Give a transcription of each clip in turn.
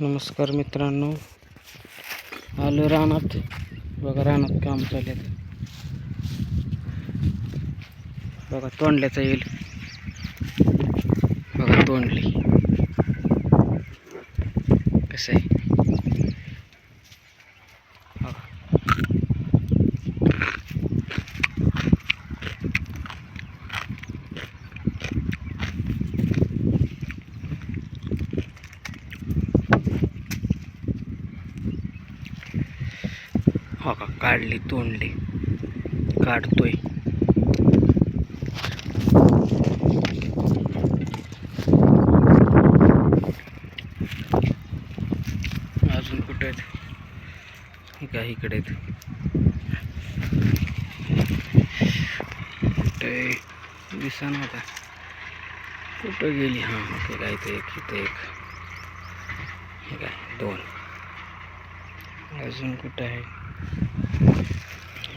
नमस्कार मित्रांनो. आलो रानात. बघा रानात काम चालले बघा तोंडल्याचा येईल. बघा तोंडली. कसं आहे बघा. हो का काढली तोंडली. काढतोय. अजून कुठे आहेत? हे काय इकडे आहेत? कुठे? दिसा ना आता. कुठं गेली? हां ते काय ते एक इथे एक. हे काय? दोन. अजून कुठं आहे?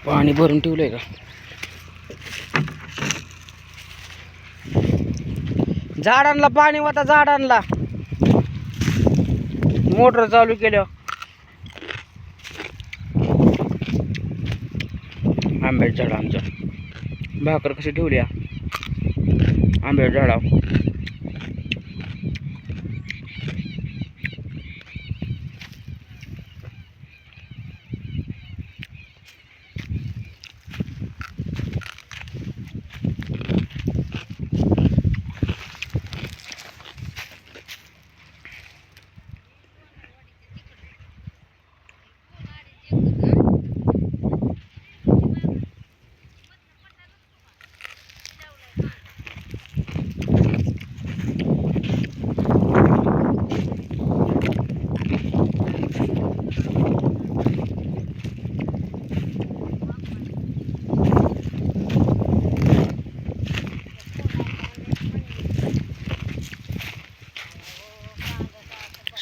पाणी भरून ठेवलंय का? झाडांना पाणी होता झाडांना. मोटर चालू केल्या आंब्याच्या झाडांचं. भाकर कशी ठेवल्या आंब्याच्या झाडा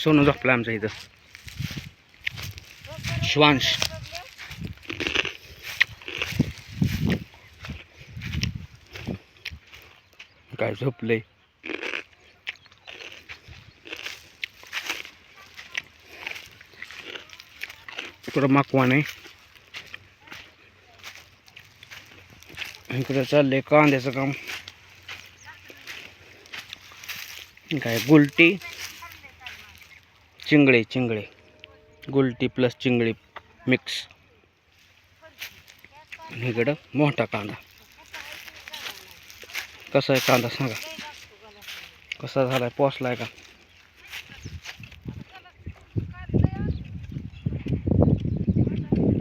सोनं झोपला आमच्या इथं. श्वांश. काय झोपलंय? इकडं माकवान आहे. इकडं चाललंय कांद्याचं काम. काय गुलटी. चिंगळे चिंगळे. गुलटी प्लस चिंगळे मिक्स इकडं मोठा कांदा. कसा आहे कांदा सांगा. कसा पोसला आहे का?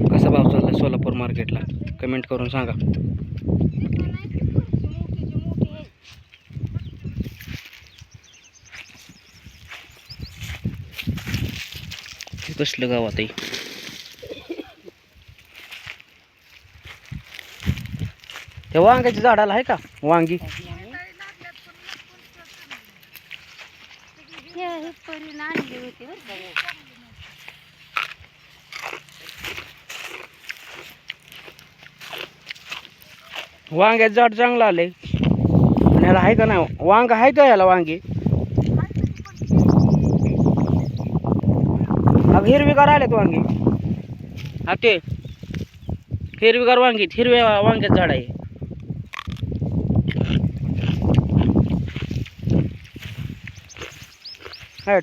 कसा भाव चालला आहे सोलापूर मार्केटला कमेंट करून सांगा. हे कसलं गावात आहे त्या वांग्याच्या झाडाला आहे का? वांगी. वांग्याचं झाड चांगलं आलंय. आणि ह्याला आहे का नाही? वांग आहे का ह्याला वांगी? अगं हिरवीगार आलेत वांगी. हा ते. हिरवीगार वांगी हिरव्या वांग्याचं झाड आहे.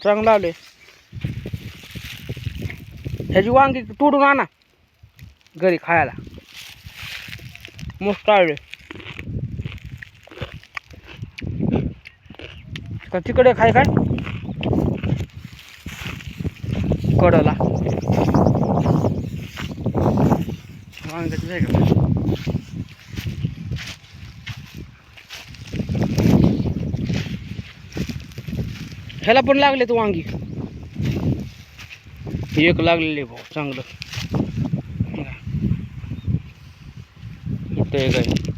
चांगलं आले ह्याची वांगी तोडून आणा. घरी खायला. मस्त आले का तिकडे खाय काय? कडला वांग्याचं का ह्याला पण लागले तू वांगी. एक लागलेले भाऊ चांगलं. इथं एक आहे.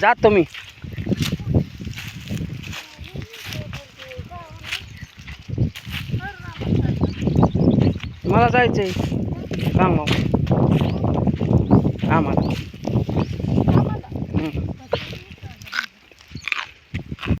जातो तुम्ही मला जायचं आहे कामावर आम्हाला